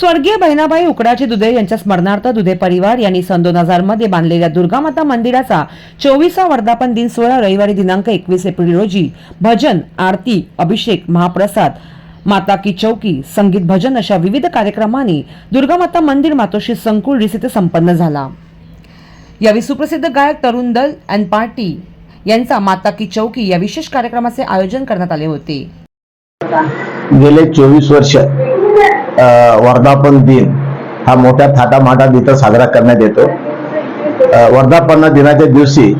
स्वर्गीय बहिणाबाई उकडाचे दुधे यांच्या स्मरणार्थ दुधे परिवार यांनी सन दोन हजारमध्ये बांधलेल्या दुर्गामाता मंदिराचा चोवीसा वर्धापन दिन सोहळा रविवारी दिनांक एकवीस एप्रिल रोजी भजन आरती अभिषेक महाप्रसाद माता की चौकी संगीत भजन अशा विविध कार्यक्रमांनी दुर्गामाता मंदिर मातोश्री संकुल रिस येथे संपन्न झाला. यावेळी सुप्रसिद्ध गायक तरुण दल अँड पार्टी यांचा माता की चौकी या विशेष कार्यक्रमाचे आयोजन करण्यात आले होते. गेले चोवीस वर्ष वर्धापन दिन हा मोठ्या थाटामाटात इथं साजरा करण्यात येतो. वर्धापन दिनाच्या दिवशी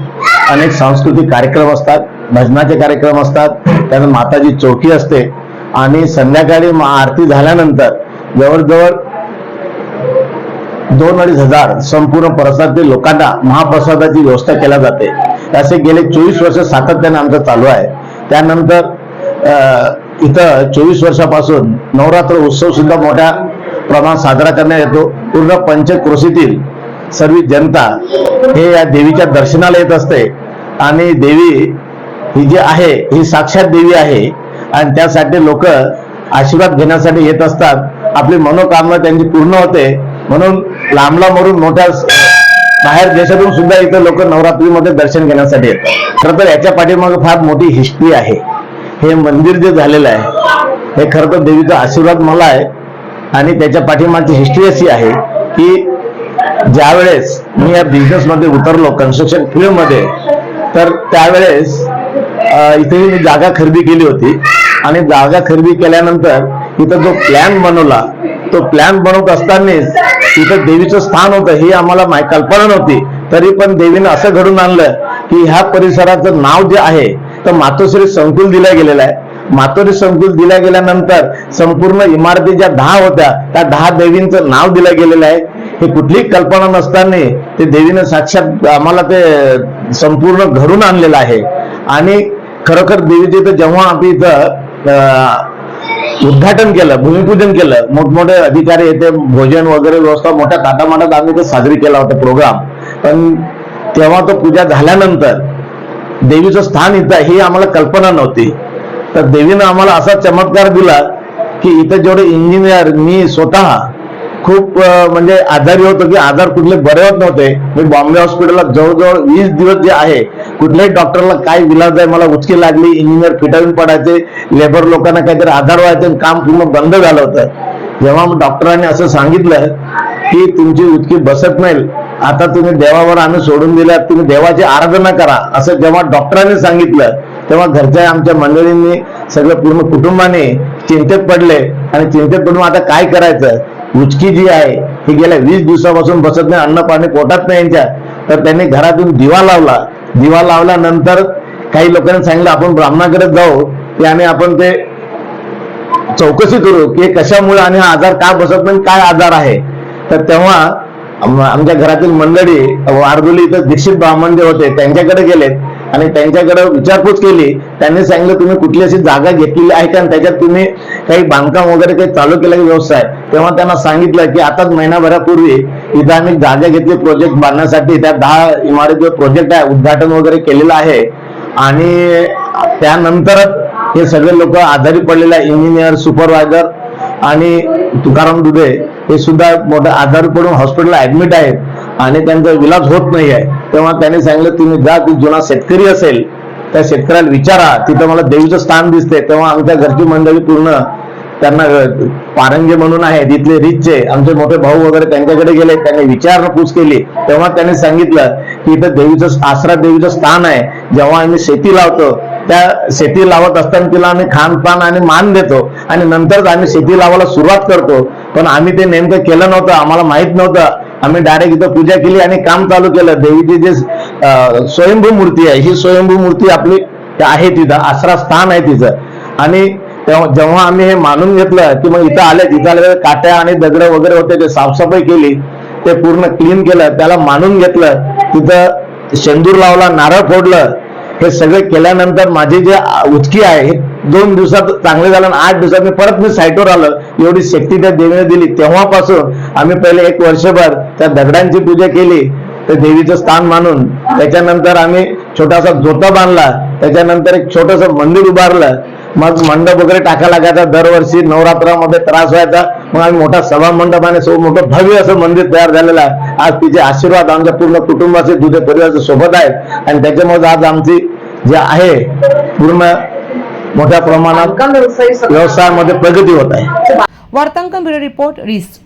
अनेक सांस्कृतिक कार्यक्रम असतात भजनाचे कार्यक्रम असतात त्यानंतर माताची चौकी असते आणि संध्याकाळी आरती झाल्यानंतर जवळजवळ दोन अडीच हजार संपूर्ण प्रसादातील लोकांना महाप्रसादाची व्यवस्था केल्या जाते. असे गेले चोवीस वर्ष सातत्याने आमचं चालू आहे. त्यानंतर इथं चोवीस वर्षापासून नवरात्र उत्सव सुद्धा मोठ्या प्रमाणात साजरा करण्यात येतो. पूर्ण पंचक्रोशीतील सर्व जनता हे या देवीच्या दर्शनाला येत असते. आणि देवी ही जी आहे ही साक्षात देवी आहे. आणि त्यासाठी लोक आशीर्वाद घेण्यासाठी येत असतात. आपली मनोकामना त्यांची पूर्ण होते. म्हणून लांबला मरून मोठ्या बाहेर देशातून सुद्धा इथं लोक नवरात्रीमध्ये दर्शन घेण्यासाठी येतात. खरं तर याच्या पाठीमागे फार मोठी हिस्ट्री आहे. हे मंदिर जे झालेलं आहे हे खरं तर देवीचा आशीर्वाद मला आहे. आणि त्याच्या पाठीमागची हिस्ट्री अशी आहे की ज्यावेळेस मी या बिझनेसमध्ये उतरलो कन्स्ट्रक्शन फील्डमध्ये तर त्यावेळेस इथे मी जागा खरेदी केली होती. आणि जागा खरेदी केल्यानंतर इथं जो प्लॅन बनवला तो प्लॅन बनवत असतानाच इथं देवीचं स्थान होतं ही आम्हाला माहि- कल्पना नव्हती. तरी पण देवीनं असं घडून आणलं की ह्या परिसराचं नाव जे आहे तर मातोश्री संकुल दिला गेलेला आहे. मातोश्री संकुल दिल्या गेल्यानंतर संपूर्ण इमारती ज्या दहा होत्या त्या दहा देवींचं नाव दिलं गेलेलं आहे. हे कुठलीही कल्पना नसताना ते देवीनं साक्षात आम्हाला ते संपूर्ण घडून आणलेलं आहे. आणि खरोखर देवीचे तर जेव्हा आम्ही इथं उद्घाटन केलं भूमिपूजन केलं मोठमोठे अधिकारी येते भोजन वगैरे व्यवस्था मोठ्या ताटामाटात आम्ही ते साजरी केला होता प्रोग्राम पण तेव्हा तो पूजा झाल्यानंतर देवीचं स्थान इथं ही आम्हाला कल्पना नव्हती. तर देवीनं आम्हाला असा चमत्कार दिला की इथं जेवढे इंजिनियर मी स्वतः खूप म्हणजे आजारी होतो की आजार कुठले बरे होत नव्हते. मी बॉम्बे हॉस्पिटलला जवळजवळ वीस दिवस जे आहे कुठल्याही डॉक्टरला काय विलाज आहे मला उचकी लागली इंजिनियर फिटावून पडायचे लेबर लोकांना काहीतरी आजार व्हायचे आणि काम पूर्ण बंद झालं होतं. जेव्हा मग डॉक्टरांनी असं सांगितलं की तुमची उचकी बसत नाही आता तुम्ही देवावर आम्ही सोडून दिल्या तुम्ही देवाची आराधना करा. असं जेव्हा डॉक्टरांनी सांगितलं तेव्हा घरच्या आमच्या मंडळींनी सगळं पूर्ण कुटुंबाने चिंतेत पडले. आणि चिंतेत पडून आता काय करायचं? उचकी जी आहे ही गेल्या वीस दिवसापासून बसत नाही अन्न पाणी पोटात नाही यांच्या. तर त्यांनी घरातून दिवा लावला. दिवा लावल्यानंतर काही लोकांनी सांगितलं आपण ब्राह्मणाकडे जाऊ. की आणि आपण ते चौकशी करू की कशामुळे आणि हा आजार का बसत नाही काय आजार आहे? तर तेव्हा आमच्या घरातील मंडळी वारदुली इथं दीक्षित ब्राह्मण जे होते त्यांच्याकडे गेलेत. आणि त्यांच्याकडे विचारपूस केली. त्यांनी सांगितलं तुम्ही कुठली अशी जागा घेतलेली आहे का? आणि त्याच्यात तुम्ही काही बांधकाम वगैरे काही चालू केला की व्यवसाय तेव्हा त्यांना सांगितलं की आताच महिनाभरापूर्वी इथं आम्ही जागा घेतली प्रोजेक्ट बांधण्यासाठी. त्या दहा इमारतीवर प्रोजेक्ट आहे उद्घाटन वगैरे केलेलं आहे. आणि त्यानंतरच हे सगळे लोक आजारी पडलेले आहे इंजिनियर सुपरवायझर आणि तुकाराम दुबे हे सुद्धा मोठे आजारी पडून हॉस्पिटलला ऍडमिट आहेत आणि त्यांचा विलाज होत नाही आहे. तेव्हा त्यांनी सांगितलं तुम्ही जा ती जुना शेतकरी असेल त्या शेतकऱ्याला विचारा. तिथं मला देवीचं स्थान दिसते तेव्हा आमच्या घरची मंडळी पूर्ण त्यांना पारंगे म्हणून आहे तिथले रिचचे आमचे मोठे भाऊ वगैरे त्यांच्याकडे गेले त्यांनी विचारपूस केली. तेव्हा त्यांनी सांगितलं की इथं देवीचं आसरा देवीचं स्थान आहे. जेव्हा आम्ही शेती लावतो त्या शेती लावत असताना तिला आम्ही खानपान आणि मान देतो. आणि नंतरच आम्ही शेती लावायला सुरुवात करतो. पण आम्ही ते नेमकं केलं नव्हतं. आम्हाला माहीत नव्हतं. आम्ही डायरेक्ट इथं पूजा केली आणि काम चालू केलं. देवीची जे स्वयंभू मूर्ती आहे ही स्वयंभू मूर्ती आपली आहे तिथं. आसरा स्थान आहे तिचं आणि जेव्हा आम्ही हे मानून घेतलं की मग इथं आले तिथं आले काट्या आणि दगड वगैरे होते ते साफसफाई केली. ते पूर्ण क्लीन केलं. त्याला मानून घेतलं. तिथं शेंदूर लावला नारळ फोडलं. हे सगळे केल्यानंतर माझी जे उचकी आहे हे दोन दिवसात चांगले झालं आणि आठ दिवसात मी परत मी साईटवर आलो. एवढी शक्ती त्या देवीने दिली. तेव्हापासून आम्ही पहिले एक वर्षभर त्या दगडांची पूजा केली. ते देवीचं स्थान मानून त्याच्यानंतर आम्ही छोटासा जोता बांधला. त्याच्यानंतर एक छोटस मंदिर उभारलं. मग मंडप वगैरे टाकायला लागायचा. दरवर्षी नवरात्रामध्ये त्रास व्हायचा. मग आम्ही मोठा सभा मंडप आणि सो मोठं भव्य असं मंदिर तयार झालेलं आहे. आज तिचे आशीर्वाद आमच्या पूर्ण कुटुंबाचे दुधे परिवाराच्या सोबत आहेत. आणि त्याच्यामुळे आज आमची जे आहे पूर्ण मोठ्या प्रमाणात व्यवसायामध्ये प्रगती होत आहे. वार्तांकन ब्युरो रिपोर्ट रिस्ट